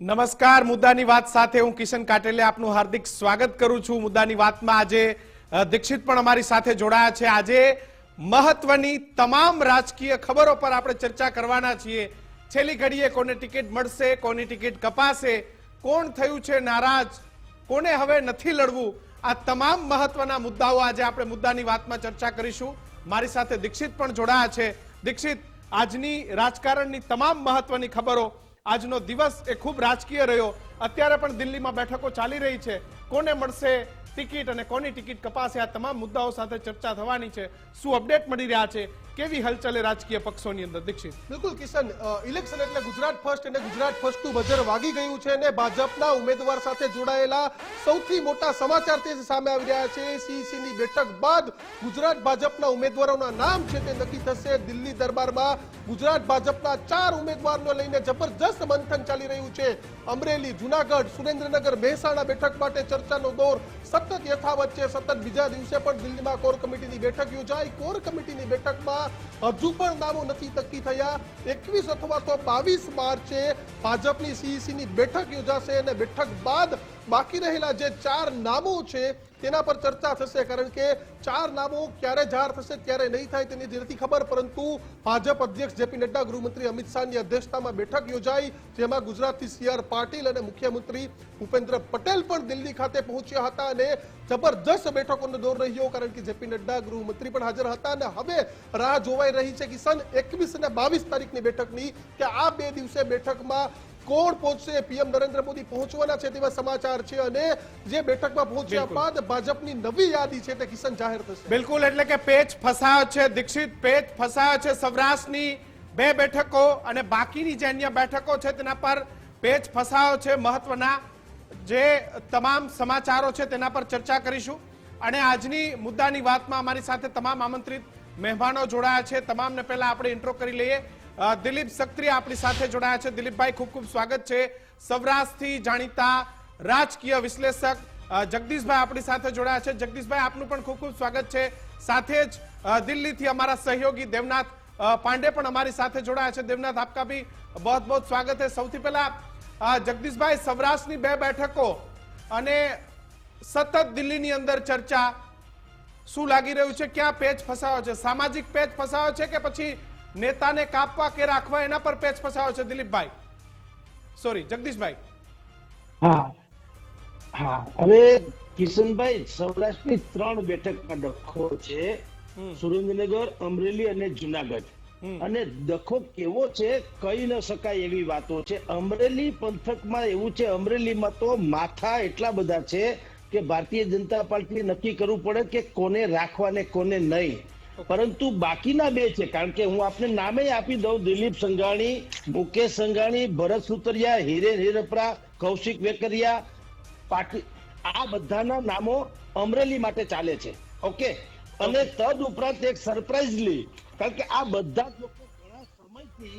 નમસ્કાર, મુદ્દાની વાત સાથે હું કિશન કાટેલે આપનું હાર્દિક સ્વાગત કરું છું. મુદ્દાની વાતમાં આજે દીક્ષિત પણ અમારી સાથે જોડાયા છે. આજે મહત્વની તમામ રાજકીય ખબરો પર આપણે ચર્ચા કરવાના છીએ. છેલ્લી ઘડીએ કોને ટિકિટ મળશે, કોની ટિકિટ કપાશે, કોણ થયું છે નારાજ, કોને હવે નથી લડવું, આ તમામ મહત્વના મુદ્દાઓ આજે આપણે મુદ્દાની વાતમાં ચર્ચા કરીશું. મારી સાથે દીક્ષિત પણ જોડાયા છે. દીક્ષિત, આજની રાજકારણની તમામ મહત્વની ખબરો આજનો દિવસ એ ખૂબ રાજકીય રહ્યો. અત્યારે પણ દિલ્હીમાં બેઠકો ચાલી રહી છે. કોને મળશે ટિકિટ અને કોની ટિકિટ કપાશે આ તમામ મુદ્દાઓ સાથે ચર્ચા થવાની છે. શું અપડેટ મળી રહ્યા છે? કેવી હલચલે રાજકીય પક્ષોની અંદર દીક્ષિત? બિલકુલ, કિશન ઇલેક્શન એટલે ગુજરાત ફર્સ્ટ અને ગુજરાત ફર્સ્ટનું બજર વાગી ગયું છે અને ભાજપના ઉમેદવાર સાથે જોડાયેલા સૌથી મોટા સમાચાર તે સામે આવી રહ્યા છે સીસીની બેઠક બાદ ગુજરાત ભાજપના ઉમેદવારોના નામ છે તે નક્કી થશે. દિલ્હી દરબારમાં ગુજરાત ભાજપના ચાર ઉમેદવારને લઈને જબરજસ્ત મંથન ચાલી રહ્યું છે. અમરેલી, જુનાગઢ, સુરેન્દ્રનગર, મહેસાણા બેઠક માટે ચર્ચાનો દોર સતત યથાવત છે. સતત બીજા દિવસે પણ દિલ્હીમાં કોર કમિટીની બેઠક યોજાઈ. કોર કમિટીની બેઠકમાં હજુ પણ નામો નથી નક્કી થયા. એકવીસ અથવા તો બાવીસ માર્ચે ભાજપની સીઈસી ની બેઠક યોજાશે અને બેઠક બાદ બાકી રહેલા જે ચાર નામો છે, તેના પર ચર્ચા થશે. કારણ કે ચાર નામો ક્યારે જાહેર થશે, ક્યારે નહીં થાય તેની નથી ખબર. પરંતુ ભાજપ અધ્યક્ષ જેપી નડ્ડા, ગૃહમંત્રી અમિત શાહની અધ્યક્ષતામાં બેઠક યોજાઈ. જેમાં ગુજરાતથી સી પાટીલ અને મુખ્યમંત્રી ભૂપેન્દ્ર પટેલ પણ દિલ્હી ખાતે પહોંચ્યા હતા અને જબરજસ્ત બેઠકોનો દોર રહ્યો કારણ કે જેપી નડ્ડા ગૃહમંત્રી પણ હાજર હતા અને હવે રાહ જોવાઈ રહી છે કે સન એકવીસ અને બાવીસ તારીખની બેઠકની કે આ બે દિવસે બેઠકમાં કોણ પહોંચશે પીએમ નરેન્દ્ર મોદી પહોંચવાના છે તેવા સમાચાર છે અને જે બેઠકમાં પહોંચ્યા. બાદ ભાજપની નવી યાદી છે તે કિશન જાહેર થશે બિલકુલ એટલે કે પેચ ફસાયો છે દીક્ષિત પેચ ફસાયો છે સૌરાષ્ટ્રની બે બેઠકો અને બાકીની જે અન્ય બેઠકો છે તેના પર પેચ ફસાયો છે મહત્વના જે તમામ સમાચારો છે તેના પર ચર્ચા કરીશું. અને આજની મુદ્દાની વાતમાં અમારી સાથે તમામ આમંત્રિત મહેમાનો જોડાયા છે. તમામને પહેલા આપણે ઇન્ટ્રો કરી લઈએ. દિલીપ સક્રિય આપણી સાથે જોડાયા છે. દિલીપભાઈ, ખૂબ ખૂબ સ્વાગત છે. સૌરાષ્ટ્રથી જાણીતા રાજકીય વિશ્લેષક જગદીશભાઈ આપણી સાથે જોડાયા છે. જગદીશભાઈ, આપનું પણ ખૂબ ખૂબ સ્વાગત છે. સાથે જ દિલ્હીથી અમારા સહયોગી દેવનાથ પાંડે પણ અમારી સાથે જોડાયા છે. દેવનાથ, આપકા ભી બહુ બહુ સ્વાગત છે સૌથી પહેલા જગદીશભાઈ સૌરાષ્ટ્રની બે બેઠકો અને સતત દિલ્હીની અંદર ચર્ચા. શું લાગી રહ્યું છે? ક્યાં પેચ ફસાયો છે? સામાજિક પેચ ફસાયો છે કે પછી નેતાને કાપવા કે રાખવા એના પર પેચ ફસાયો છે દિલીપભાઈ? સોરી જગદીશભાઈ. હા. હા. હવે કિશનભાઈ સૌરાષ્ટ્રની ત્રણ બેઠકમાં ડખો છે. સુરેન્દ્રનગર અમરેલી અને જુનાગઢ. અને દખો કેવો છે કહી ન શકાય એવી વાતો છે. અમરેલી પંથકમાં એવું છે અમરેલીમાં તો માથા એટલા બધા છે કે ભારતીય જનતા પાર્ટીએ નક્કી કરવું પડે કે કોને રાખવા ને કોને નહીં. પરંતુ બાકીના બે છે કારણ કે હું આપને નામે આપી દઉં દિલીપ સંઘાણી મુકેશ સંઘાણી ભરત સુતરિયા હિરેન હિરપરા કૌશિક વેકરિયા પાટી આ બધાના નામો અમરેલી માટે ચાલે છે. ઓકે? અને તદ ઉપરાંત એક સરપ્રાઇઝલી કારણ કે આ બધા જ લોકો ઘણા સમયથી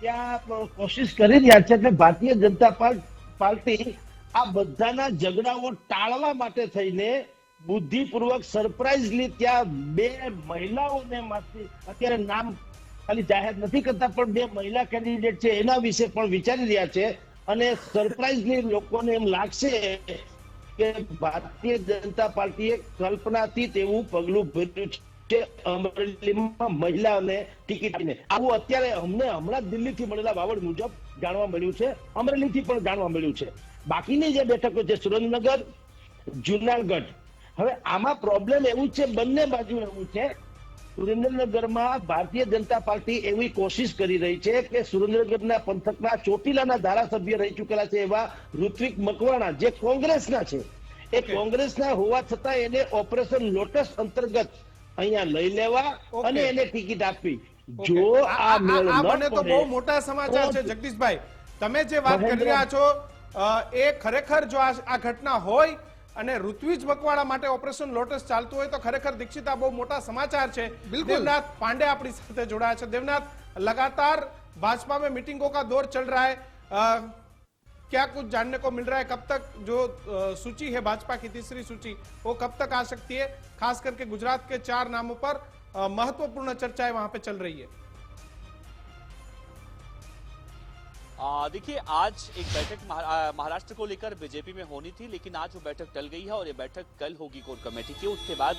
ત્યાં કોશિશ કરી રહ્યા છે એટલે ભારતીય જનતા પાર્ટી આ બધાના ઝઘડાઓ ટાળવા માટે થઈને બુદ્ધિપૂર્વક સરપ્રાઇઝલી ત્યાં બે મહિલાઓને અત્યારે નામ ખાલી જાહેર નથી કરતા, પણ બે મહિલા કેન્ડિડેટ છે, એના વિશે પણ વિચારી રહ્યા છે. અને સરપ્રાઇઝલી લોકોને એમ લાગશે કે ભારતીય જનતા પાર્ટીએ કલ્પનાથી તેવું પગલું ભર્યું છે. અમરેલીમાં મહિલાને ટિકિટ આપીને. આવું અત્યારે અમને હમણાં દિલ્હીથી મળેલા વાવડ મુજબ જાણવા મળ્યું છે. અમરેલીથી પણ જાણવા મળ્યું છે. બાકીની જે બેઠકો છે સુરેન્દ્રનગર જુનાગઢ. હવે આમાં પ્રોબ્લેમ એવું છે બંને બાજુ એવું છે. સુરેન્દ્રનગરમાં ભારતીય જનતા પાર્ટી એવી કોશિશ કરી રહી છે કે સુરેન્દ્રનગરના પંથકના ચોટીલાના ધારાસભ્ય રહી ચૂકેલા છે એવા ઋત્વિક મકવાણા જે કોંગ્રેસના છે. એ કોંગ્રેસના હોવા છતાં એને ઓપરેશન લોટસ અંતર્ગત અહીંયા લઈ લેવા Okay. અને એને ટિકિટ આપવી ઓકે. જો આ- આ આ- મેળ આ ન બને તો પડે, બહુ મોટા સમાચાર છે તો- જગદીશભાઈ તમે જે વાત કરી મહેન્દ્ર- રહ્યા છો અ, એ ખરેખર જો આ આ ઘટના હોય અને ઋત્વિજ મકવાણા માટે ઓપરેશન લોટસ ચાલતું હોય તો ખરેખર દીક્ષિત આ બહુ મોટા સમાચાર છે બિલકુલ. देवनाथ पांडे આપણી સાથે જોડાયા છે देवनाथ लगातार भाजपा में मीटिंगों का दौर चल रहा है अ, क्या कुछ जानने को मिल रहा है? कब तक जो सूची है, भाजपा की तीसरी सूची, वो कब तक आ सकती है? खास करके गुजरात के चार नामों पर महत्वपूर्ण चर्चाएँ वहाँ पे चल रही है। देखिए, आज एक बैठक महाराष्ट्र को लेकर बीजेपी में होनी थी, लेकिन आज वो बैठक टल गई है और ये बैठक कल होगी कोर कमेटी की। उसके बाद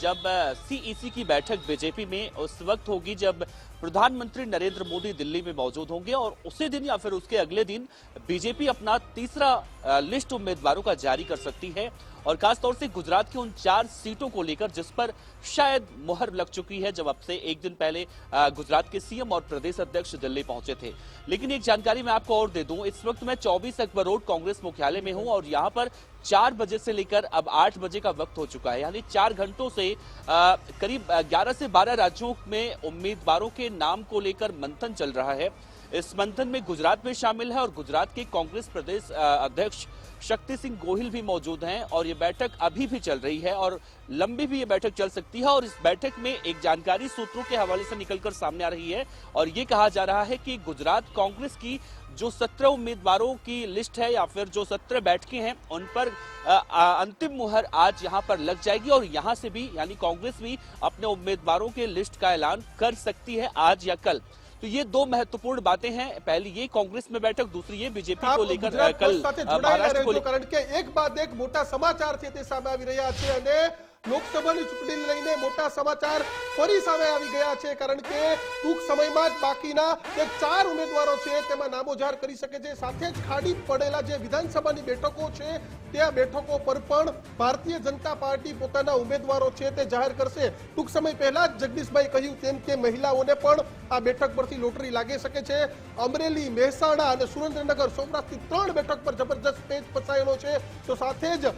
जब सीईसी की बैठक बीजेपी में उस वक्त होगी, जब प्रधानमंत्री नरेंद्र मोदी दिल्ली में मौजूद होंगे और उसी दिन या फिर उसके अगले दिन बीजेपी अपना तीसरा लिस्ट उम्मीदवारों का जारी कर सकती है। और खासतौर से गुजरात की उन चार सीटों को लेकर जिस पर शायद मुहर लग चुकी है जब अब से एक दिन पहले गुजरात के सीएम और प्रदेश अध्यक्ष दिल्ली पहुँचे थे। लेकिन एक जानकारी मैं आपको और दे दूँ इस वक्त मैं 24 अकबर रोड कांग्रेस मुख्यालय में हूँ और यहाँ पर चार बजे से लेकर अब आठ बजे का वक्त हो चुका है। यानी चार घंटों से आ, करीब ग्यारह से बारह राज्यों में उम्मीदवारों के नाम को लेकर मंथन चल रहा है। इस मंथन में गुजरात में शामिल है और गुजरात के कांग्रेस प्रदेश अध्यक्ष शक्ति सिंह गोहिल भी मौजूद हैं और ये बैठक अभी भी चल रही है और लंबी भी ये बैठक चल सकती है और इस बैठक में एक जानकारी सूत्रों के हवाले से निकलकर सामने आ रही है और ये कहा जा रहा है कि गुजरात कांग्रेस की जो सत्रह उम्मीदवारों की लिस्ट है या फिर जो सत्रह बैठकें हैं, उन पर अंतिम मुहर आज यहाँ पर लग जाएगी और यहाँ से भी, यानी कांग्रेस भी अपने उम्मीदवारों के लिस्ट का ऐलान कर सकती है आज या कल। तो ये दो महत्वपूर्ण बातें हैं पहली ये कांग्रेस में बैठक दूसरी ये बीजेपी આપ को लेकर अ, ગુજરાત कल પોસ્ટ સાથે अ, જોડાયેલા महाराष्ट्र को રહેજો लेकर કારણ કે એક બાદ એક મોટા સમાચાર છે તે સામે આવી રહ્યા છે અને લોકસભાની ચૂંટણીને લઈને મોટા સમાચાર ફરી સામે આવી ગયા છે, કારણ કે ટૂંક સમયમાં જ બાકીના જે ચાર ઉમેદવારો છે તેમાં નામો જાહેર કરી શકે છે. સાથે જ ખાડી પડેલા જે વિધાનસભાની બેઠકો છે તે બેઠકો પર પણ ભારતીય જનતા પાર્ટી પોતાના ઉમેદવારો છે તે જાહેર કરશે. ટૂંક સમય પહેલા જ જગદીશભાઈ કહ્યું તેમ કે મહિલાઓને પણ આ બેઠક પરથી લોટરી લાગી શકે છે. અમરેલી, મહેસાણા અને સુરેન્દ્રનગર સૌરાષ્ટ્રની ત્રણ બેઠક પર જબરજસ્ત પેચ ફસાયેલો છે. તો સાથે જ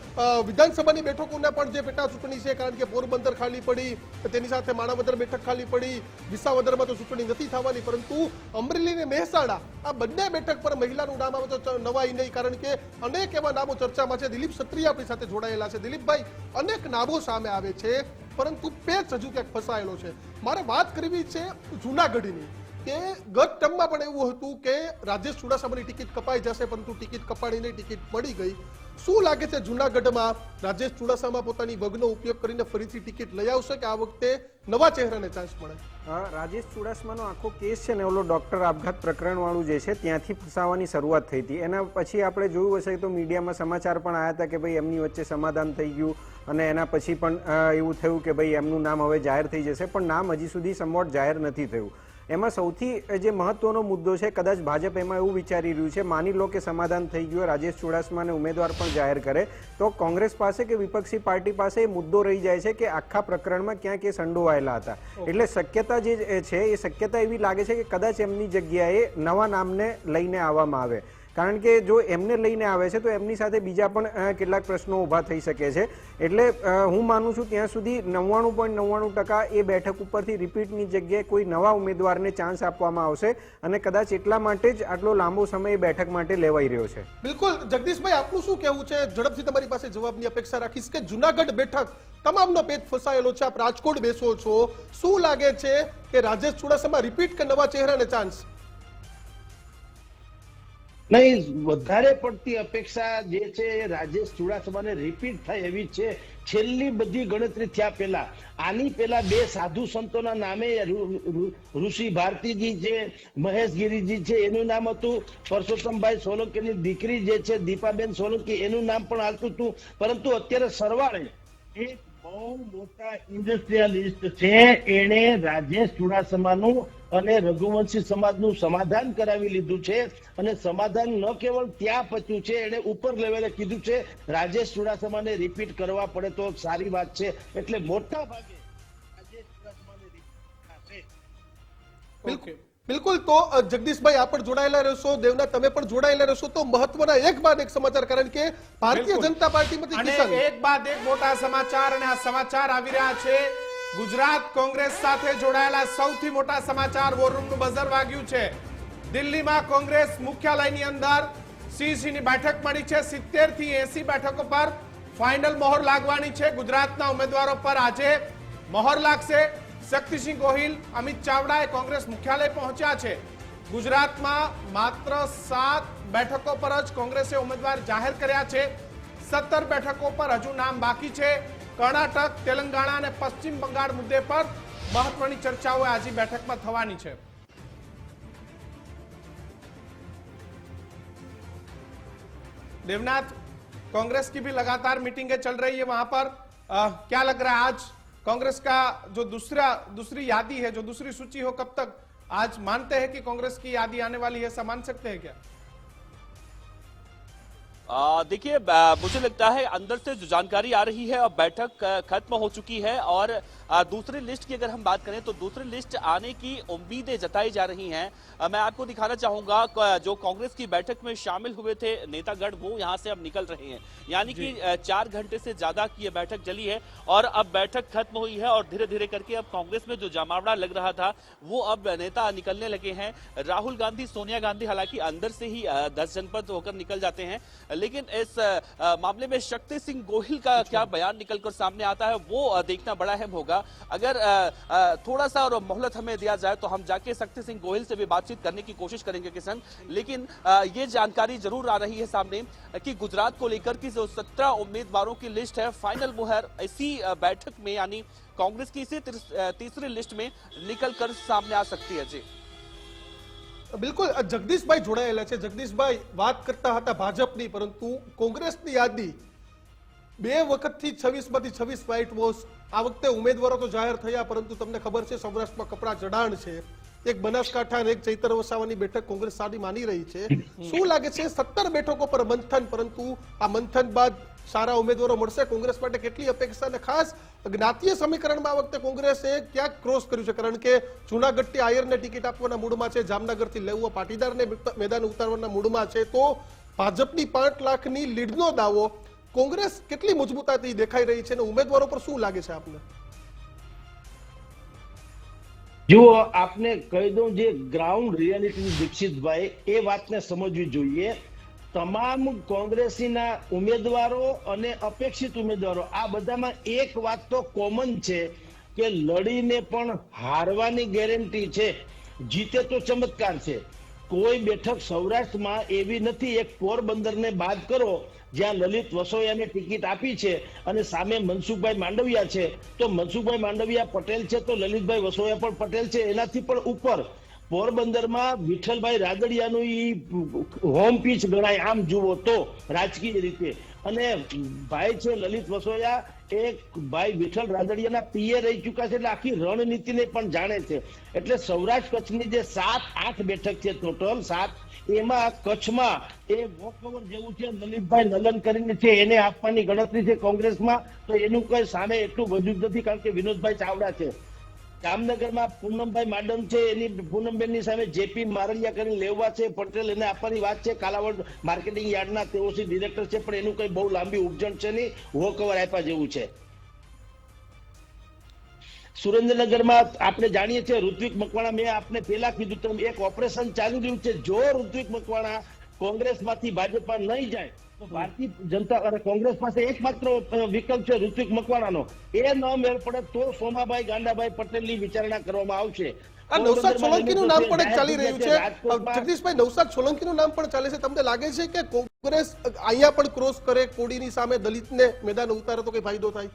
વિધાનસભાની બેઠકોના પણ જે પેટા ચૂંટણી છે કારણ કે પોરબંદર ખાલી પડી, તેની સાથે માણાવદર બેઠક ખાલી પડી, વિસાવદરમાં તો ચૂંટણી નથી થવાની, પરંતુ અમરેલી અને મહેસાણા, આ બંને બેઠક પર મહિલાનું નામ આવે તો નવાઈ નહીં, કારણ કે અનેક એવા નામો ચર્ચામાં છે. દિલીપ સત્રી આપણી સાથે જોડાયેલા છે. દિલીપભાઈ, અનેક નામો સામે આવે છે, પરંતુ પેચ હજુ ક્યાંક ફસાયેલો છે. મારે વાત કરવી છે જુનાગઢની, કે ગત ટર્મમાં પણ એવું હતું કે રાજેશ ચુડાસમાની ટિકિટ કપાઈ જશે, પરંતુ ટિકિટ કપાડીને ટિકિટ મળી ગઈ. શું લાગે છે જુનાગઢમાં? રાજેશ ચુડાસમા પોતાની વગનો ઉપયોગ કરીને ફરીથી ટિકિટ લઈ આવશે કે આ વખતે નવા ચહેરાને ચાન્સ મળે? રાજેશ ચુડાસમાનો આખો કેસ છે ને, ઓલો ડોક્ટર આપઘાત પ્રકરણવાળું જે છે, ત્યાંથી ફસાવાની શરૂઆત થઈ હતી. એના પછી આપણે જોયું હશે તો મીડિયામાં સમાચાર પણ આવ્યા હતા કે ભાઈ એમની વચ્ચે સમાધાન થઈ ગયું અને એના પછી પણ એવું થયું કે ભાઈ એમનું નામ હવે જાહેર થઈ જશે, પણ નામ હજી સુધી સમોટ જાહેર નથી થયું. એમાં સૌથી જે મહત્વનો મુદ્દો છે કદાચ ભાજપ એમાં એવું વિચારી રહ્યું છે માની લો કે સમાધાન થઈ ગયું રાજેશ ચુડાસમાને ઉમેદવાર પણ જાહેર કરે તો કોંગ્રેસ પાસે કે વિપક્ષી પાર્ટી પાસે એ મુદ્દો રહી જાય છે કે આખા પ્રકરણમાં ક્યાંક એ સંડોવાયેલા હતા. એટલે શક્યતા જે છે એ શક્યતા એવી લાગે છે કે કદાચ એમની જગ્યાએ નવા નામને લઈને આવવામાં આવે. કારણ કે જો એમને લઈને આવે છે, તો એમની સાથે બીજા પણ કેટલાક પ્રશ્નો ઊભા થઈ શકે છે. એટલે હું માનું છું ત્યાં સુધી નવ્વાણું પોઈન્ટ નવ્વાણું ટકા એ બેઠક ઉપરથી રિપીટની જગ્યાએ કોઈ નવા ઉમેદવારને ચાન્સ આપવામાં આવશે અને કદાચ એટલા માટે જ આટલો લાંબો સમય એ બેઠક માટે લેવાઈ રહ્યો છે. બિલકુલ. જગદીશભાઈ, આપનું શું કહેવું છે? ઝડપથી તમારી પાસે જવાબની અપેક્ષા રાખીશ કે જુનાગઢ બેઠક તમામનો પેજ ફસાયેલો છે. આપ રાજકોટ બેસો છો. શું લાગે છે કે રાજેશ ચુડાસમા રિપીટ કે નવા ચહેરાને ચાન્સ નહીં, વધારે પડતી અપેક્ષા જે છે રાજેશ ચુડાસમાને રિપીટ થાય એવી છે. છેલ્લી બધી ગણતરી થયા પહેલા. આની પહેલા બે સાધુ સંતોના નામે ઋષિ ભારતીજી છે, મહેશ ગિરીજી છે, એનું નામ હતું પરસોત્તમભાઈ સોલંકીની દીકરી જે છે, દીપાબેન સોલંકી, એનું નામ પણ આવતું હતું. પરંતુ અત્યારે સરવાળે એક બહુ મોટા ઇન્ડસ્ટ્રીયલિસ્ટ છે એને રાજેશ ચુડાસમાનું અને રઘુવંશી સમાજનું સમાધાન કરાવી લીધું છે અને સમાધાન ન કેવળ ત્યાં પત્યું છે એને ઉપર લેવલે કીધું છે રાજેશ ચુડાસમાને રિપીટ કરવા પડે તો સારી વાત છે. એટલે મોટા ભાગે. બિલકુલ. બિલકુલ. તો જગદીશભાઈ આપ પણ જોડાયેલા રહેશો દેવના તમે પણ જોડાયેલા રહેશો. તો મહત્વના એક બાદ એક સમાચાર કારણ કે ભારતીય જનતા પાર્ટીમાંથી એક બાદ એક મોટા સમાચાર અને આ સમાચાર આવી રહ્યા છે. ગુજરાત કોંગ્રેસ સાથે જોડાયેલા સૌથી મોટા સમાચાર વોર રૂમનું બઝર વાગ્યું છે. દિલ્હીમાં કોંગ્રેસ મુખ્યાલયની અંદર સીસીની બેઠક મળી છે. સિત્તેરથી એસી બેઠકો પર ફાઇનલ મોહર લાગવાની છે. ગુજરાતના ઉમેદવારો પર આજે મોહર લાગશે. શક્તિસિંહ ગોહિલ, અમિત ચાવડા એ કોંગ્રેસ મુખ્યાલય પહોંચ્યા છે. ગુજરાતમાં માત્ર સાત બેઠકો પર જ કોંગ્રેસે ઉમેદવાર જાહેર કર્યા છે. સત્તર બેઠકો પર હજુ નામ બાકી છે. કર્ણાટક તેલંગાણા અને પશ્ચિમ બંગાળ મુદ્દે પર મહત્વની ચર્ચાઓ આજે બેઠકમાં થવાની છે देवनाथ कांग्रेस की भी लगातार मीटिंगें चल रही है वहां पर आ, क्या लग रहा है आज कांग्रेस का जो दूसरा दूसरी यादी है जो दूसरी सूची हो कब तक आज मानते हैं कि कांग्रेस की यादी आने वाली है ऐसा मान सकते हैं क्या देखिए मुझे लगता है अंदर से जो जानकारी आ रही है अब बैठक खत्म हो चुकी है और दूसरी लिस्ट की अगर हम बात करें तो दूसरी लिस्ट आने की उम्मीदें जताई जा रही हैं। मैं आपको दिखाना चाहूँगा जो कांग्रेस की बैठक में शामिल हुए थे नेतागढ़ वो यहाँ से अब निकल रहे हैं। यानी कि चार घंटे से ज़्यादा की यह बैठक चली है और अब बैठक खत्म हुई है और धीरे धीरे करके अब कांग्रेस में जो जमावड़ा लग रहा था वो अब नेता निकलने लगे हैं। राहुल गांधी सोनिया गांधी हालाँकि अंदर से ही दस जनपद होकर निकल जाते हैं लेकिन इस मामले में शक्ति सिंह गोहिल का क्या बयान निकलकर सामने आता है वो देखना बड़ा अहम होगा। अगर थोड़ा सा और मोहलत हमें दिया जाए तो हम जाके शक्ति सिंह गोहिल से भी बातचीत करने की कोशिश करेंगे किशन। लेकिन ये जानकारी ज़रूर आ रही है सामने कि गुजरात को लेकर की जो सत्रह उम्मीदवारों की लिस्ट है फाइनल मुहर इसी बैठक में यानी कांग्रेस की इसी तीसरी लिस्ट में निकल कर सामने आ सकती है। जी। બિલકુલ જગદીશભાઈ જોડાયેલા છે. જગદીશભાઈ વાત કરતા હતા ભાજપની પરંતુ કોંગ્રેસની યાદી બે વખતથી છવ્વીસમાંથી છવ્વીસ વ્હાઇટ વોશ આ વખતે ઉમેદવારો તો જાહેર થયા પરંતુ તમને ખબર છે સૌરાષ્ટ્રમાં કપડાં જડાણ છે. એક બનાસકાંઠા અને એક ચૈતર વસાવાની બેઠક કોંગ્રેસ સારી માની રહી છે. શું લાગે છે સત્તર બેઠકો પર મંથન પરંતુ આ મંથન બાદ સારા ઉમેદવારો મળશે. કોંગ્રેસ માટે કેટલી અપેક્ષા અને ખાસ જ્ઞાતીય સમીકરણમાં વખતે કોંગ્રેસે ક્યાંક ક્રોસ કર્યું છે? કારણ કે જૂનાગઢથી આયરને ટિકિટ આપવાના મૂડમાં છે. જામનગરથી લેવું પાટીદારને મેદાન ઉતારવાના મૂડમાં છે. તો ભાજપની પાંચ લાખની લીડનો દાવો કોંગ્રેસ કેટલી મજબૂતાથી દેખાઈ રહી છે અને ઉમેદવારો પર શું લાગે છે આપને? જુઓ, આપને કહી દઉં જે ગ્રાઉન્ડ રિયાલિટી દીક્ષિતભાઈ, એ વાતને સમજવી જોઈએ. તમામ કોંગ્રેસીના ઉમેદવારો અને અપેક્ષિત ઉમેદવારો, આ બધામાં એક વાત તો કોમન છે કે લડીને પણ હારવાની ગેરંટી છે. જીતે તો ચમત્કાર છે. કોઈ બેઠક સૌરાષ્ટ્રમાં એવી નથી, એક પોરબંદરને બાદ કરો, જ્યાં લલિત વસોયાને ટિકિટ આપી છે અને સામે મનસુખભાઈ માંડવિયા છે. તો મનસુખભાઈ માંડવિયા પટેલ છે, તો લલિતભાઈ વસોયા પણ પટેલ છે. એનાથી પણ ઉપર પોરબંદરમાં વિઠ્ઠલભાઈ રાદડિયાનું ઈ હોમ પીચ ગણાય. આમ જુઓ તો રાજકીય રીતે. અને ભાઈ છે લલિત વસોયા એ ભાઈ વિઠ્ઠલ રાદડિયાના પીએ રહી ચુક્યા છે એટલે આખી રણનીતિને પણ જાણે છે. એટલે સૌરાષ્ટ્ર કચ્છની જે સાત, આઠ બેઠક છે ટોટલ સાત, એમાં કચ્છમાં એ વોકઓવર જેવું છે, લલિતભાઈ નલન કરીને છે, એને આપવાની ગણતરી છે કોંગ્રેસમાં, તો એનું કોઈ સામે એટલું વજૂદ નથી, કારણ કે વિનોદભાઈ ચાવડા છે. જામનગરમાં પૂનમભાઈ માડમ છે, એની પૂનમબેનની સામે જેપી મારલિયા કરીને લેવા છે, પટેલ એને આપવાની વાત છે. કાલાવડ માર્કેટિંગ યાર્ડના તેઓ ડિરેક્ટર છે, પણ એનું કઈ બહુ લાંબી ઉપજણ છે નહીં. વોકઓવર આપ્યા જેવું છે. સુરેન્દ્રનગરમાં આપણે જાણીએ છીએ ઋત્વિક મકવાણા. મેં આપને પેલા કીધું તો એક ઓપરેશન ચાલી રહ્યું છે. જો ઋત્વિક મકવાણા કોંગ્રેસમાંથી ભાજપમાં નહીં જાય તો ભારતીય જનતા અને કોંગ્રેસ પાસે એકમાત્ર વિકલ્પ છે ઋત્વિક મકવાણાનો. એ ન મેળ પડે તો સોમાભાઈ ગાંડાભાઈ પટેલની વિચારણા કરવામાં આવશે. આ નવસાદ સોલંકીનું નામ પણ ચાલી રહ્યું છે. જગદીશભાઈ નવસાદ સોલંકીનું નામ પણ ચાલે છે. તમને લાગે છે કે કોંગ્રેસ અહીંયા પણ ક્રોસ કરે કોડીની સામે દલિતને મેદાન ઉતારે તો કઈ ફાયદો થાય?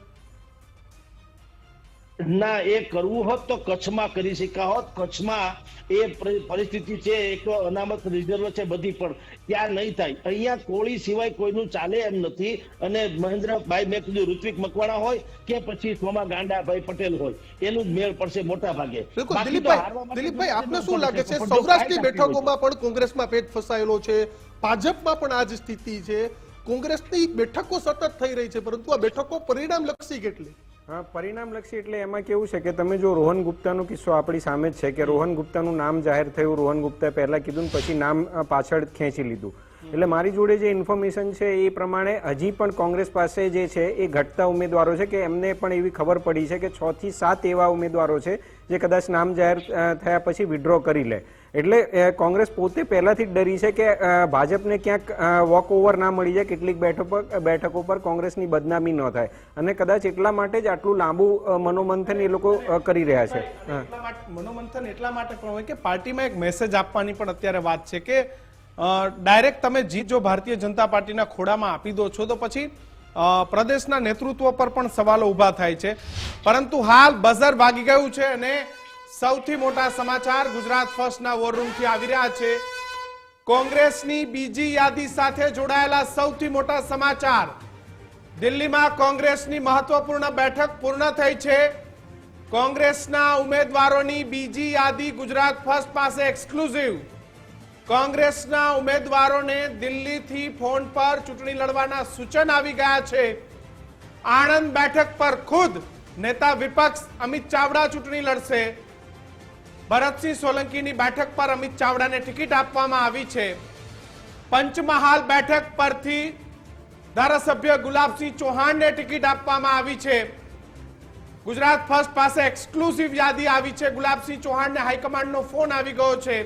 ના એ કરવું હોત તો કચ્છમાં કરી શકા હોત. કચ્છમાં એ પરિસ્થિતિ છે એક તો અનામત રિઝર્વ છે બધી પણ ત્યાં નહીં થાય. અહીંયા કોળી સિવાય કોઈનું ચાલે એમ નથી. અને મહેન્દ્રભાઈ મેં કીધું ઋત્વિક મકવાણા હોય કે પછી સોમા ગાંડાભાઈ પટેલ હોય એનું મેળ પડશે મોટા ભાગે. દિલીપભાઈ આપને શું લાગે છે? સૌરાષ્ટ્રની બેઠકોમાં પણ કોંગ્રેસમાં પેટ ફસાયેલો છે. ભાજપમાં પણ આ જ સ્થિતિ છે. કોંગ્રેસની બેઠકો સતત થઈ રહી છે પરંતુ આ બેઠકો પરિણામ લક્ષી કેટલી? હા, પરિણામલક્ષી એટલે એમાં કેવું છે કે તમે જો રોહન ગુપ્તાનો કિસ્સો આપણી સામે જ છે કે રોહન ગુપ્તાનું નામ જાહેર થયું, રોહન ગુપ્તાએ પહેલાં કીધું પછી નામ પાછળ ખેંચી લીધું. એટલે મારી જોડે જે ઇન્ફોર્મેશન છે એ પ્રમાણે હજી પણ કોંગ્રેસ પાસે જે છે એ ઘટતા ઉમેદવારો છે કે એમને પણ એવી ખબર પડી છે કે છ થી સાત એવા ઉમેદવારો છે જે કદાચ નામ જાહેર થયા પછી વિડ્રો કરી લે. એટલે કોંગ્રેસ પોતે પહેલાથી જ ડરી છે કે ભાજપને ક્યાંક વોક ઓવર ના મળી જાય કેટલીક બેઠકો પર બેઠકો પર કોંગ્રેસની બદનામી ન થાય. અને કદાચ એટલા માટે જ આટલું લાંબુ મનોમંથન એ લોકો કરી રહ્યા છે. મનોમંથન એટલા માટે પણ હોય કે પાર્ટીમાં એક મેસેજ આપવાની પણ અત્યારે વાત છે કે ડાયરેક્ટ તમે જીત જો ભારતીય જનતા પાર્ટીના ખોડામાં આપી દો છો તો પછી પ્રદેશના નેતૃત્વ પર પણ સવાલો ઊભા થાય છે. પરંતુ હાલ બઝર વાગી ગયું છે અને સૌથી મોટા સમાચાર ગુજરાત ફર્સ્ટના વોરરૂમથી આવી રહ્યા છે. કોંગ્રેસની બીજી યાદી સાથે જોડાયેલા સૌથી મોટા સમાચાર. દિલ્હીમાં કોંગ્રેસની મહત્વપૂર્ણ બેઠક પૂર્ણ થઈ છે. કોંગ્રેસના ઉમેદવારોની બીજી યાદી ગુજરાત ફર્સ્ટ પાસે એક્સક્લુઝિવ. કોંગ્રેસના ઉમેદવારોને દિલ્હીથી ફોન પર ચૂંટણી લડવાના સૂચન આવી ગયા છે. આણંદ બેઠક પર ખુદ નેતા વિપક્ષ અમિત ચાવડા ચૂંટણી લડશે. ભરતસિંહ સોલંકીની બેઠક પર અમિત ચાવડાને ટિકિટ આપવામાં આવી છે. પંચમહાલ બેઠક પરથી ધારાસભ્ય ગુલાબસિંહ ચૌહાણને ટિકિટ આપવામાં આવી છે. ગુજરાત ફર્સ્ટ પાસે એક્સક્લુઝિવ યાદી આવી છે. ગુલાબસિંહ ચૌહાણને હાઈકમાન્ડનો ફોન આવી ગયો છે.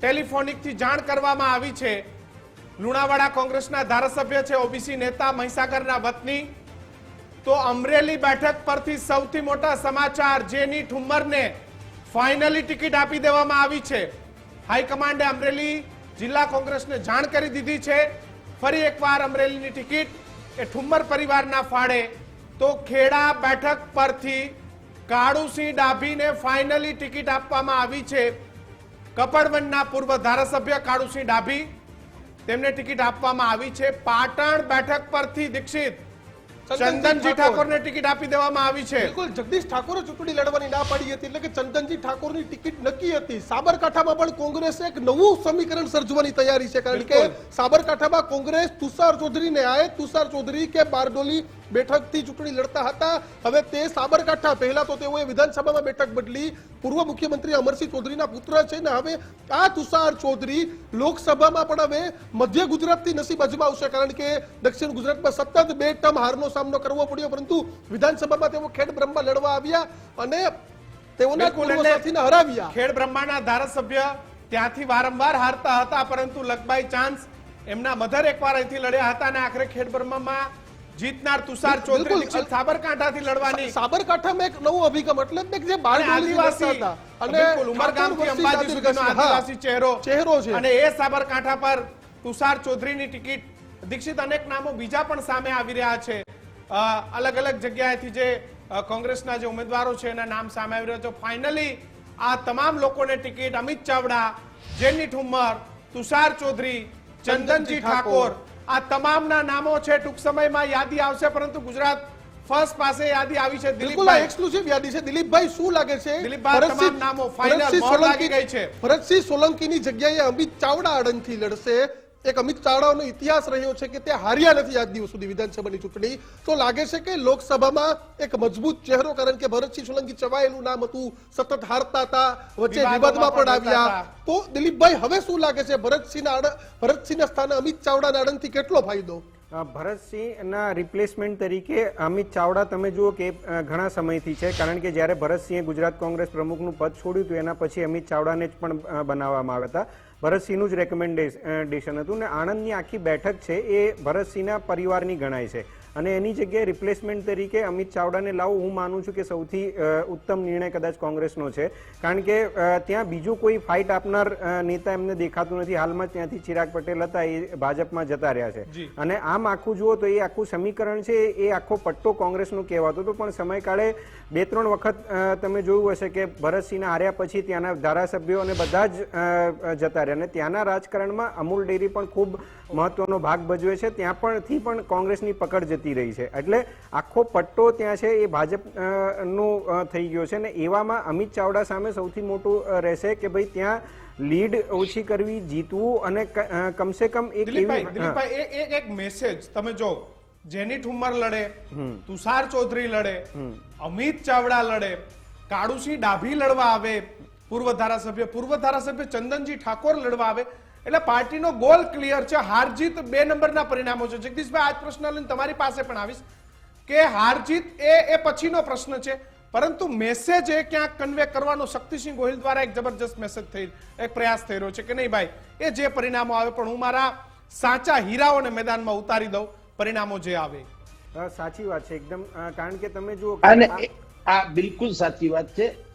ટેલિફોનિકથી જાણ કરવામાં આવી છે. લુણાવાડા કોંગ્રેસના ધારાસભ્ય છે, ઓબીસી નેતા, મહીસાગરના વતની. તો અમરેલી બેઠક પરથી સૌથી મોટા સમાચાર, જેની ઠુમ્મરને ફાઇનલી ટિકિટ આપી દેવામાં આવી છે. હાઈકમાન્ડે અમરેલી જિલ્લા કોંગ્રેસને જાણ કરી દીધી છે. ફરી એકવાર અમરેલીની ટિકિટ એ ઠુમ્મર પરિવારના ફાળે. તો ખેડા બેઠક પરથી કાળુસિંહ ડાભીને ફાઇનલી ટિકિટ આપવામાં આવી છે. કપડવનના પૂર્વ ધારાસભ્ય કાળુસિંહ ડાભી, તેમને ટિકિટ આપવામાં આવી છે. પાટણ બેઠક પરથી દીક્ષિત ચંદનજી ઠાકોરને ટિકિટ આપી દેવામાં આવી છે. બિલકુલ જગદીશ ઠાકોરે ચૂંટણી લડવાની ના પાડી હતી એટલે કે ચંદનજી ઠાકોરની ટિકિટ નક્કી હતી. સાબરકાંઠામાં પણ કોંગ્રેસે એક નવું સમીકરણ સર્જવાની તૈયારી છે. કારણ કે. સાબરકાંઠામાં કોંગ્રેસ તુષાર ચૌધરીને આયે. તુષાર ચૌધરી કે બારડોલી બેઠકથી ચૂંટણી લડતા હતા. હવે તે સાબરકાંઠા પહેલા તો તેઓએ વિધાનસભામાં બેઠક બદલી. પૂર્વ મુખ્યમંત્રી અમરસિંહ ચૌધરીના પુત્ર છે ને હવે આ તુષાર ચૌધરી લોકસભામાં પણ હવે મધ્ય ગુજરાતથી નસીબ અજમાવશે કારણ કે દક્ષિણ ગુજરાતમાં સતત બે ટર્મ હારનો સામનો કરવો પડ્યો પરંતુ વિધાનસભામાં તેઓ ખેડ બ્રહ્મા લડવા આવ્યા અને તેઓના સાથીને હરાવ્યા. ખેડ બ્રહ્માના ધારાસભ્ય ત્યાંથી વારંવાર હારતા હતા પરંતુ લકબાઈ ચાન્સ એમના મધર એકવાર અહીંથી લડ્યા હતા અને આખરે ખેડ બ્રહ્મામાં જીતનાર તુષાર ચૌધરી દીક્ષિત સાબરકાંઠાથી લડવાની. સાબરકાંઠામાં એક નવો અભિગમ એટલે જ જે બાળ આદિવાસી હતા. અને ઉમરગામથી અંબાજી સુધીનો આદિવાસી ચહેરો. ચહેરો છે. અને એ સાબરકાંઠા પર તુષાર ચૌધરીની ટિકિટ દીક્ષિત અનેક નામો બીજા પણ સામે આવી રહ્યા છે. અલગ અલગ જગ્યાએથી જે કોંગ્રેસના જે ઉમેદવારો છે એના નામ સામે આવી રહ્યા છે. ફાઇનલી આ તમામ લોકોને ટિકિટ અમિત ચાવડા જેની ઠુમ્મર તુષાર ચૌધરી ચંદનજી ઠાકોર આ તમામના નામો છે ટૂંક સમયમાં યાદી આવશે પરંતુ ગુજરાત ફર્સ્ટ પાસે યાદી આવી છે દિલીપભાઈ. એક્સક્લુસિવ યાદી છે. દિલીપભાઈ શું લાગે છે? દિલીપભાઈ, તમામ નામો ફાઇનલ ભરતસિંહ લાગી ગઈ છે. ભરતસિંહ સોલંકીની જગ્યાએ અમિત ચાવડા અડંગથી લડશે. એક અમિત ચાવડાનો ઇતિહાસ રહ્યો છે કે તે હાર્યા નથી આજ દિવસ સુધી વિધાનસભાની ચૂંટણી. તો લાગે છે કે લોકસભામાં એક મજબૂત ચહેરો કારણ કે ભરતસિંહ સોલંકી ચવાયેલું નામ હતું સતત હારતા હતા વચ્ચે વિવાદમાં પણ આવ્યા. તો દિલીપભાઈ હવે શું લાગે છે? ભરતસિંહના ભરતસિંહના સ્થાને અમિત ચાવડાના આણંદથી કેટલો ફાયદો? ભરતસિંહના રિપ્લેસમેન્ટ તરીકે અમિત ચાવડા તમે જુઓ કે ઘણા સમયથી છે. કારણ કે જ્યારે ભરતસિંહે ગુજરાત કોંગ્રેસ પ્રમુખનું પદ છોડ્યું હતું એના પછી અમિત ચાવડાને જ પણ બનાવવામાં આવ્યા હતા. ભરતસિંહનું જ રેકમેન્ડેશન હતું ને આણંદની આખી બેઠક છે એ ભરતસિંહના પરિવારની ગણાય છે. અને એની જગ્યાએ રિપ્લેસમેન્ટ તરીકે અમિત ચાવડાને લાવવું હું માનું છું કે સૌથી ઉત્તમ નિર્ણય કદાચ કોંગ્રેસનો છે. કારણ કે ત્યાં બીજું કોઈ ફાઇટ આપનાર નેતા એમને દેખાતું નથી. હાલમાં ત્યાંથી ચિરાગ પટેલ હતા એ ભાજપમાં જતા રહ્યા છે. અને આમ આખું જુઓ તો એ આખું સમીકરણ છે એ આખો પટ્ટો કોંગ્રેસનો કહેવાતો હતો. પણ સમયકાળે બે ત્રણ વખત તમે જોયું હશે કે ભરતસિંહના હાર્યા પછી ત્યાંના ધારાસભ્યો અને બધા જ જતા રહ્યા. અને ત્યાંના રાજકારણમાં અમૂલ ડેરી પણ ખૂબ મહત્વનો ભાગ ભજવે છે. ત્યાં પણથી પણ કોંગ્રેસની પકડ જતી રહી છે. એટલે આખો પટ્ટો ત્યાં છે એ ભાજપ અ, નો અ, થઈ ગયો છે ને એવામાં અમિત ચાવડા સામે સૌથી મોટું રહેશે કે ભાઈ ત્યાં લીડ ઓછી કરવી જીતવું અને કમસે કમ દિલીપભાઈ એક એક મેસેજ તમે જો જેની ઠુમ્મર લડે તુષાર ચૌધરી લડે અમિત ચાવડા લડે કાળુસિંહ ડાભી લડવા આવે પૂર્વ ધારાસભ્ય પૂર્વ ધારાસભ્ય ચંદનજી ઠાકોર લડવા આવે એટલે પાર્ટીનો ગોલ ક્લિયર છે. હારજીત બે નંબરના પરિણામો છે. જગદીશભાઈ આજ પ્રશ્ન લઈને તમારી પાસે પણ આવીશ કે હારજીત એ એ પછીનો પ્રશ્ન છે. પરંતુ મેસેજ એ ક્યાંક કન્વે કરવાનો શક્તિસિંહ ગોહિલ દ્વારા એક જબરજસ્ત મેસેજ થઈ એક પ્રયાસ થઈ રહ્યો છે કે નહીં ભાઈ એ જે પરિણામો આવે પણ હું મારા સાચા હીરાઓને મેદાનમાં ઉતારી દઉં પરિણામો જે આવે. સાચી વાત છે. એકદમ કારણ કે તમે જુઓ આ- આ બિલકુલ સાચી વાત છે.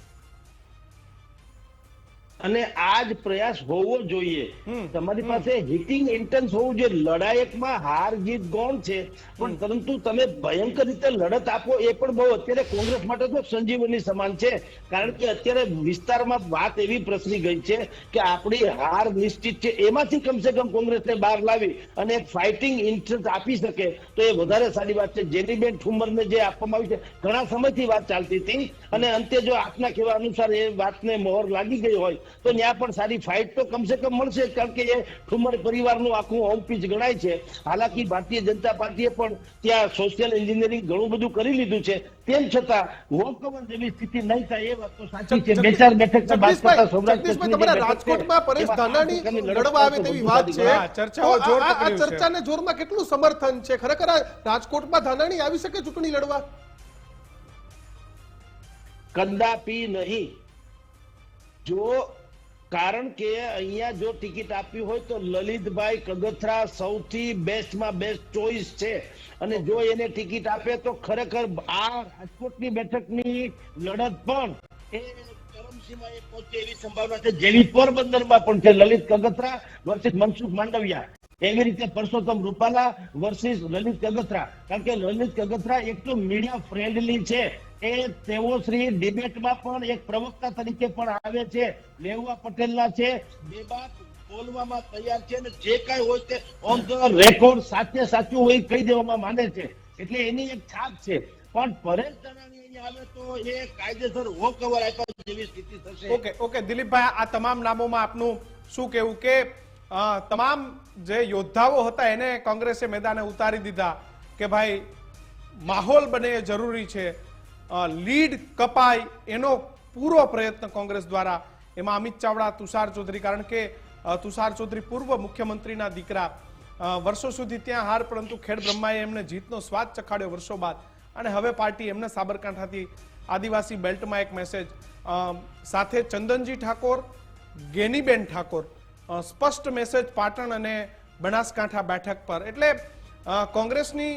અને આ જ પ્રયાસ હોવો જોઈએ. તમારી પાસે હિટિંગ ઇન્ટેન્સ હોવું જોઈએ. લડાયકમાં હાર જીત ગૌણ છે. પણ પરંતુ તમે ભયંકર રીતે લડત આપો એ પણ બહુ અત્યારે કોંગ્રેસ માટે તો સંજીવની સમાન છે. કારણ કે અત્યારે વિસ્તારમાં વાત એવી પ્રસરી ગઈ છે કે આપણી હાર નિશ્ચિત છે. એમાંથી કમસે કમ કોંગ્રેસને બહાર લાવી અને એક ફાઇટિંગ ઇન્ટરેસ્ટ આપી શકે તો એ વધારે સારી વાત છે. જેનીબેન ઠુમરને જે આપવામાં આવી છે ઘણા સમયથી વાત ચાલતી હતી. અને અંતે જો આપના કહેવા અનુસાર એ વાતને મોહર લાગી ગઈ હોય તો ત્યાં પણ સારી ફાઇટ તો કમસે કમ મળશે કારણ કે એ ઠુમર પરિવારનું આખું હોમ પીચ ગણાય છે. હાલાકી ભારતીય જનતા પાર્ટીએ પણ ત્યાં સોશિયલ એન્જિનિયરિંગ ઘણું બધું કરી લીધું છે. તેમ છતાં વોકઓવર જેવી સ્થિતિ નહીં થાય એ વાત તો સાચી છે. બે ચાર બેઠક બાદ કરતા સૌરાષ્ટ્ર રાજકોટમાં પરેશ ધાનાણી લડવા આવે તેવી વાત છે. ચર્ચાઓ જોર આ-. ચર્ચાને જોરમાં કેટલું સમર્થન છે? ખરેખર રાજકોટમાં ધાનાણી આવી શકે ચૂંટણી લડવા? કદાપી નહીં. જો કારણ કે અહીંયા જો ટિકિટ આપવી હોય તો લલિતભાઈ કગથરા સૌથી બેસ્ટમાં બેસ્ટ ચોઈસ છે. અને જો એને ટિકિટ આપે તો ખરેખર આ રાજકોટની બેઠકની લડત પણ એ ચરમસીમાએ પહોંચે એવી સંભાવના છે, જેવી પોરબંદરમાં પણ છે. લલિત કગથરા વર્સિસ મનસુખ માંડવિયા. એવી રીતે પરસોત્તમ રૂપાલા વર્સિસ લલિત કગથરા. કારણ કે લલિત કગથરા એક તો મીડિયા ફ્રેન્ડલી છે. એ તેઓ શ્રી ડિબેટમાં પણ એક પ્રવક્તા તરીકે પણ આવે છે, લેવા પટેલના છે. બેબાક બોલવામાં તૈયાર છે અને જે કાંઈ હોય તે ઓન ધ રેકોર્ડ સાચે સાચું હોય કહી દેવામાં માને છે. એટલે એની એક છાપ છે. પણ પરેશ અહીંયા આવે તો એ કાયદેસર વોક ઓવર જેવી સ્થિતિ થશે. ઓકે ઓકે, દિલીપભાઈ, આ તમામ નામોમાં આપનું શું કહેવું કે તમામ જે યોદ્ધાઓ હતા એને કોંગ્રેસે મેદાને ઉતારી દીધા કે ભાઈ, માહોલ બને એ જરૂરી છે. લીડ કપાય એનો પૂરો પ્રયત્ન કોંગ્રેસ દ્વારા. એમાં અમિત ચાવડા, તુષાર ચૌધરી, કારણ કે તુષાર ચૌધરી પૂર્વ મુખ્યમંત્રીના દીકરા. વર્ષો સુધી ત્યાં હાર, પરંતુ ખેડ બ્રહ્માએ એમને જીતનો સ્વાદ ચખાડ્યો વર્ષો બાદ. અને હવે પાર્ટી એમને સાબરકાંઠાથી આદિવાસી બેલ્ટમાં એક મેસેજ. સાથે ચંદનજી ઠાકોર, ગેનીબેન ઠાકોર. સ્પષ્ટ મેસેજ પાટણ અને બનાસકાંઠા બેઠક પર. એટલે કોંગ્રેસની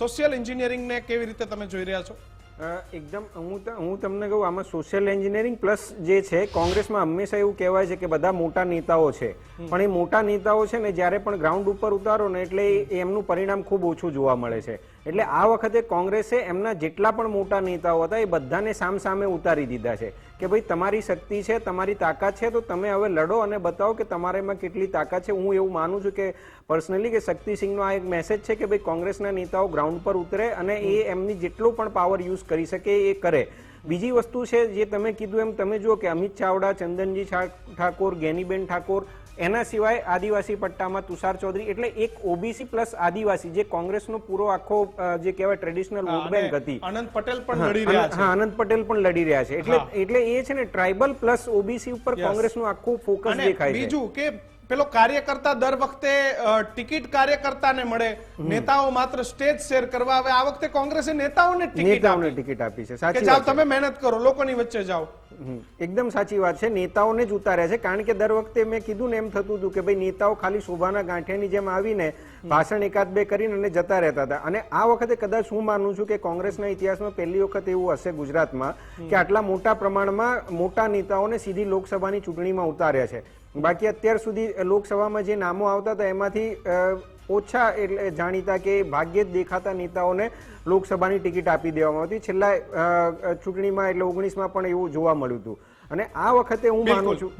સોશિયલ એન્જિનિયરિંગને કેવી રીતે તમે જોઈ રહ્યા છો? એકદમ હું હું તમને કહું આમાં સોશિયલ એન્જિનિયરિંગ પ્લસ જે છે કોંગ્રેસમાં હંમેશા એવું કહેવાય છે કે બધા મોટા નેતાઓ છે. પણ એ મોટા નેતાઓ છે ને જ્યારે પણ ગ્રાઉન્ડ ઉપર ઉતારો ને એટલે એમનું પરિણામ ખૂબ ઓછું જોવા મળે છે. એટલે આ વખતે કોંગ્રેસે એમના જેટલા પણ મોટા નેતાઓ હતા એ બધાને સામ સામે ઉતારી દીધા છે કે ભાઈ તમારી શક્તિ છે તમારી તાકાત છે તો તમે હવે લડો અને બતાવો કે તમારામાં કેટલી તાકાત છે. હું એવું માનું છું કે પર્સનલી કે શક્તિસિંહનો આ એક મેસેજ છે કે ભાઈ કોંગ્રેસના નેતાઓ ગ્રાઉન્ડ પર ઉતરે અને એ એમની જેટલો પણ પાવર યુઝ કરી શકે એ કરે. બીજી વસ્તુ છે જે તમે કીધું એમ તમે જુઓ કે અમિત ચાવડા ચંદનજી ઠાકોર ગેનીબેન ઠાકોર એના સિવાય આદિવાસી પટ્ટામાં તુષાર ચૌધરી એટલે એક ઓબીસી પ્લસ આદિવાસી જે કોંગ્રેસનો પૂરો આખો જે કહેવાય ટ્રેડિશનલ વોટ બેંક હતી. આનંદ પટેલ પણ લડી રહ્યા છે. હા અનંત પટેલ પણ લડી રહ્યા છે. એટલે એટલે એ છે ને ટ્રાઇબલ પ્લસ ઓબીસી ઉપર. કોંગ્રેસનું આખું ફોકસ દેખાય છે. બીજું કે પેલો કાર્યકર્તા દર વખતે ટિકિટ કાર્યકર્તાને મળે. નેતાઓ માત્ર સ્ટેજ શેર કરવા આવે. આ વખતે કોંગ્રેસે નેતાઓને નેતાઓને ટિકિટ આપી છે. સાચી જાઓ તમે મહેનત કરો લોકોની વચ્ચે જાઓ. એકદમ સાચી વાત છે. નેતાઓને જ ઉતાર્યા છે. કારણ કે દર વખતે મેં કીધું ને એમ થતું હતું કે ભાઈ નેતાઓ ખાલી શોભાના ગાંઠિયાની જેમ આવીને ભાષણ એકાદ બે કરીને અને જતા રહેતા હતા. અને આ વખતે કદાચ હું માનું છું કે કોંગ્રેસના ઇતિહાસમાં પહેલી વખત એવું હશે ગુજરાતમાં કે આટલા મોટા પ્રમાણમાં મોટા નેતાઓને સીધી લોકસભાની ચૂંટણીમાં ઉતાર્યા છે. બાકી અત્યાર સુધી લોકસભામાં જે નામો આવતા હતા એમાંથી ઓછા એટલે જાણીતા કે ભાગ્યે જ દેખાતા નેતાઓને લોકસભાની ટિકિટ આપી દેવામાં આવતી. છેલ્લા ચૂંટણીમાં એટલે ઓગણીસમાં પણ એવું જોવા મળ્યું હતું. અને આ વખતે હું માનું છું.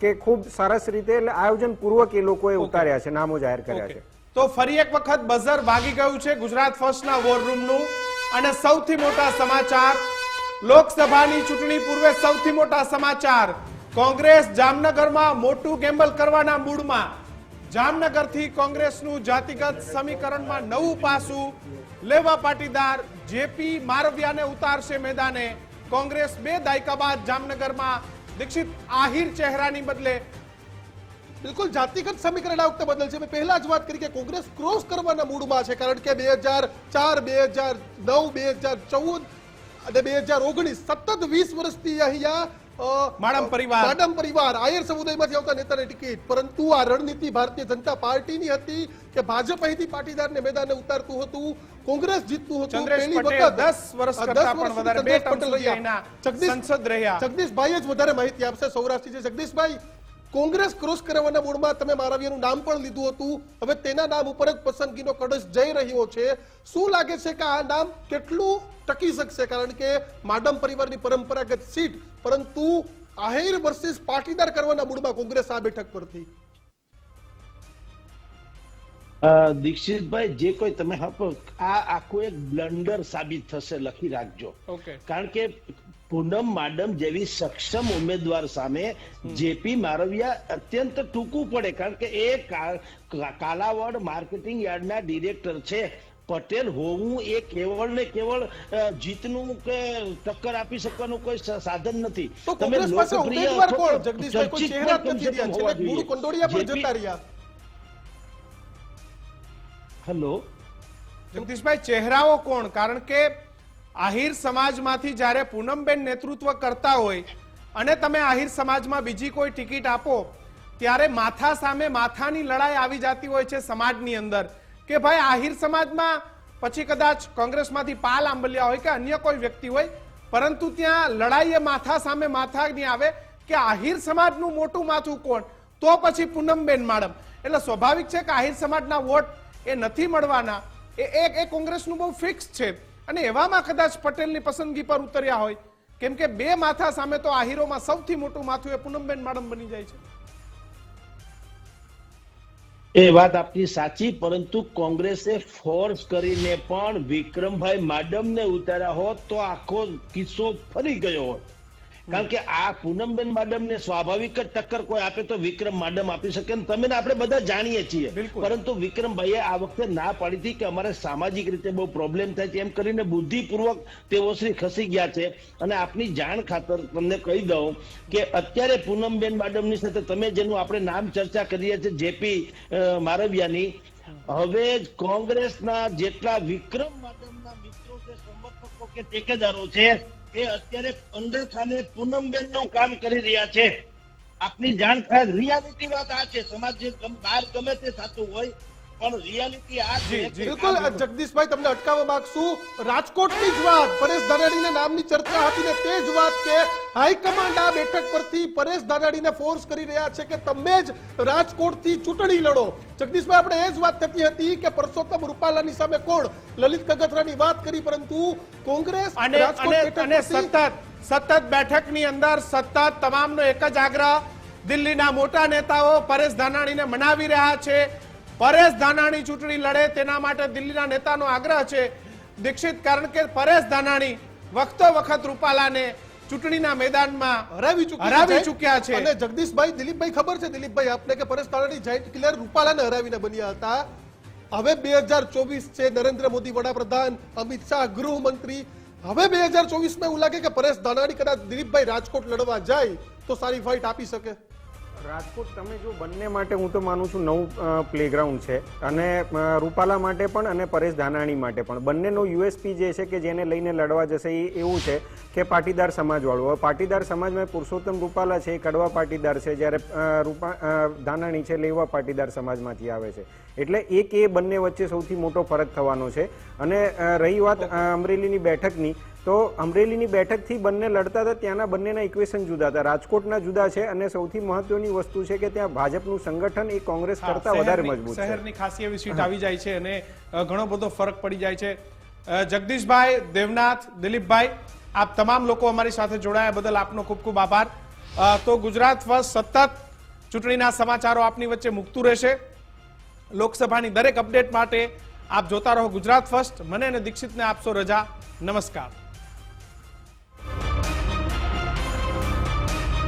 કે ખૂબ સરસ રીતે એટલે આયોજન પૂર્વક એ લોકોએ ઉતાર્યા છે નામો જાહેર કર્યા છે. તો ફરી એક વખત બઝર વાગી ગયું છે ગુજરાત ફર્સ્ટના વોર રૂમનું અને સૌથી મોટા સમાચાર લોકસભાની ચૂંટણી પૂર્વે સૌથી મોટા સમાચાર કોંગ્રેસ જામનગરમાં મોટું ગેમ્બલ કરવાના મૂડમાં. જામનગરથી કોંગ્રેસનું જાતિગત સમીકરણમાં નવું પાસું. લેવા પાટીદાર જેપી મારવિયાને ઉતારશે મેદાને. કોંગ્રેસ બે દાયકા બાદ જામનગરમાં દીક્ષિત આહિર ચહેરાની બદલે બિલકુલ જાતિગત સમીકરણ આ વખતે બદલ છે મેં પહેલા જ વાત કરી કે કોંગ્રેસ ક્રોસ કરવાના મૂડમાં છે, કારણ કે બે હજાર ચાર, બે હજાર નવ, બે હજાર ચૌદ અને બે હજાર ઓગણીસ સતત વીસ વર્ષથી અહીંયા માડમ પરિવાર. માડમ પરિવાર આયર સમુદાયમાંથી આવતા નેતાને ટિકિટ પરંતુ આ રણનીતિ ભારતીય જનતા પાર્ટીની હતી કે ભાજપ અહીંથી પાટીદારને મેદાને ઉતારતું હતું કોંગ્રેસ જીતતું હતું પહેલી વખત દસ વર્ષ આ કરતા પણ વધારે બે ટર્મ. જગદીશ- સંસદ રહ્યા. જગદીશભાઈ જ વધારે માહિતી આપશે સૌરાષ્ટ્રથી જગદીશભાઈ કોંગ્રેસ ક્રોસ કરાવવાના મૂડમાં તમે મારાવિયાનું નામ પણ લીધું હતું. હવે તેના નામ ઉપર જ પસંદગીનો કડશ જઈ રહ્યો છે. શું લાગે છે કે આ નામ કેટલું ટકી શકશે? કારણ કે માડમ પરિવારની પરંપરાગત સીટ પરંતુ આહિર વર્સિસ પાટીદાર કરવાના મૂડમાં કોંગ્રેસ આ બેઠક પરથી. દીક્ષિતભાઈ જે કોઈ તમે આપો આ આખું એક બ્લન્ડર સાબિત થશે લખી રાખજો. ઓકે કારણ કે પૂનમ માડમ જેવી સક્ષમ ઉમેદવાર સામે જેપી મારવિયા અત્યંત ટૂંકું પડે કારણ કે એ કાલાવડ માર્કેટિંગ યાર્ડના ડિરેક્ટર છે. પટેલ હોવું એ કેવળ ને કેવળ જીતનું કે ટક્કર આપી શકવાનું કોઈ સાધન નથી. તમે લોકપ્રિય ચર્ચિત હેલો? જગદીશભાઈ ચહેરાઓ કોણ? કારણ કે આહિર સમાજમાંથી જ્યારે પૂનમબેન નેતૃત્વ કરતા હોય અને તમે આહિર સમાજમાં બીજી કોઈ ટિકિટ આપો, ત્યારે માથા સામે માથાની લડાઈ આવી જતી હોય છે સમાજની અંદર કે ભાઈ આહિર સમાજમાં પછી કદાચ કોંગ્રેસમાંથી પાલ આંબલિયા હોય કે અન્ય કોઈ વ્યક્તિ હોય, પરંતુ ત્યાં લડાઈ એ માથા સામે માથાની આવે કે આહિર સમાજનું મોટું માથું કોણ? તો પછી પૂનમબેન માડમ. એટલે સ્વાભાવિક છે કે આહિર સમાજના વોટ એ નથી મળવાના. એ એ કોંગ્રેસનું બહુ ફિક્સ છે. અને એવામાં કદાચ પટેલની પસંદગી પર ઉતર્યા હોય. કેમ કે બે માથા સામે તો આહિરોમાં સૌથી મોટું માથું એ પૂનમબેન માડમ બની જાય છે. એ વાત આપની સાચી, પરંતુ કોંગ્રેસે ફોર્સ કરીને પણ વિક્રમભાઈ માડમને ઉતાર્યા હોત તો આખો કિસ્સો ફરી ગયો હોત. કારણ કે આ પૂનમબેન માડમને સ્વાભાવિક જ ટક્કર કોઈ આપે તો વિક્રમ માડમ આપી શકે ને તમે આપણે બધા જાણીએ છીએ. પરંતુ વિક્રમભાઈએ આ વખતે ના પાડી હતી કે અમારે સામાજિક રીતે બહુ પ્રોબ્લેમ થાય છે. એમ કરીને બુદ્ધિપૂર્વક તેઓ શ્રી ખસી ગયા છે. અને આપની જાણ ખાતર તમને કહી દઉં કે અત્યારે પૂનમબેન માડમની સાથે તમે જેનું આપણે નામ ચર્ચા કરીએ છીએ જેપી મારવિયાની હવે કોંગ્રેસના જેટલા વિક્રમ માડમના મિત્રો કે સમર્થકો કે ટેકેદારો છે એ અત્યારે પંદર ખાને પૂનમબેનનું કામ કરી રહ્યા છે. આપની જાણ થાય રિયાલિટી વાત આ છે. સમાજ જે બહાર ગમે તે થતું હોય પણ રિયાલિટી આ છે. જી, જી. કે બિલકુલ જગદીશભાઈ તમને અટકાવવા માંગશું. રાજકોટની જ વાત પરેશ ધાનાણીના નામની ચર્ચા હતી ને તે જ વાત કે હાઈકમાન્ડ આ બેઠક પરથી પરેશ ધાનાણીને ફોર્સ કરી રહ્યા છે કે તમે જ રાજકોટથી ચૂંટણી લડો. જગદીશભાઈ આપણે એ જ વાત થતી હતી કે પરસોત્તમ રૂપાલાની સામે કોણ? લલિત કગથરાની વાત કરી પરંતુ કોંગ્રેસ અને સતત સતત બેઠકની અંદર સતત તમામનો એક જ આગ્રહ. દિલ્હીના મોટા નેતાઓ પરેશ ધાનાણીને મનાવી રહ્યા છે. પરેશ ધાનાણી ચૂંટણી લડે તેના માટે દિલ્હીના નેતાનો આગ્રહ છે. દીક્ષિત કારણ કે પરેશ ધાનાણી વખતો વખત રૂપાલાને ચૂંટણીના મેદાનમાં હરાવી હરાવી ચૂક્યા છે. અને જગદીશભાઈ દિલીપભાઈ ખબર છે? દિલીપભાઈ આપને કે પરેશ ધાનાણી જાઇન્ટ કિલર રૂપાલાને હરાવીને બન્યા હતા. હવે બે હજાર ચોવીસ છે નરેન્દ્ર મોદી વડાપ્રધાન અમિત શાહ ગૃહમંત્રી. હવે બે હજાર ચોવીસમાં એવું લાગે કે પરેશ ધાનાણી કદાચ દિલીપભાઈ રાજકોટ લડવા જાય તો સારી ફાઇટ આપી શકે. રાજકોટ, તમે જો બંને માટે હું તો માનું છું નવું પ્લેગ્રાઉન્ડ છે. અને રૂપાલા માટે પણ અને પરેશ ધાનાણી માટે પણ. બંનેનો યુએસપી જે છે કે જેને લઈને લડવા જશે એ એવું છે કે પાટીદાર સમાજવાળું. હવે પાટીદાર સમાજમાં પુરુષોત્તમ રૂપાલા છે, એ કડવા પાટીદાર છે, જ્યારે રૂપા ધાનાણી છે, લેવા પાટીદાર સમાજમાંથી આવે છે. એટલે એક એ બંને વચ્ચે સૌથી મોટો ફરક થવાનો છે. અને રહી વાત અમરેલીની બેઠકની. તો અમરેલીની બેઠકથી બંને લડતા હતા ત્યાંના બંનેના ઇક્વેશન જુદા હતા. રાજકોટના જુદા છે અને સૌથી મહત્વની વસ્તુ છે કે ત્યાં ભાજપનું સંગઠન એ કોંગ્રેસ કરતા વધારે મજબૂત છે. શહેરની ખાસી એવી સીટ આવી જાય છે અને ઘણો બધો ફરક પડી જાય છે. જગદીશભાઈ દેવનાથ દિલીપભાઈ આપ તમામ લોકો અમારી સાથે જોડાયા બદલ આપનો ખૂબ ખૂબ આભાર. તો ગુજરાત ફર્સ્ટ સતત ચૂંટણીના સમાચારો આપની વચ્ચે મૂકતું રહેશે. લોકસભાની દરેક અપડેટ માટે આપ જોતા રહો ગુજરાત ફર્સ્ટ. મને અને દીક્ષિતને આપશો રજા. નમસ્કાર.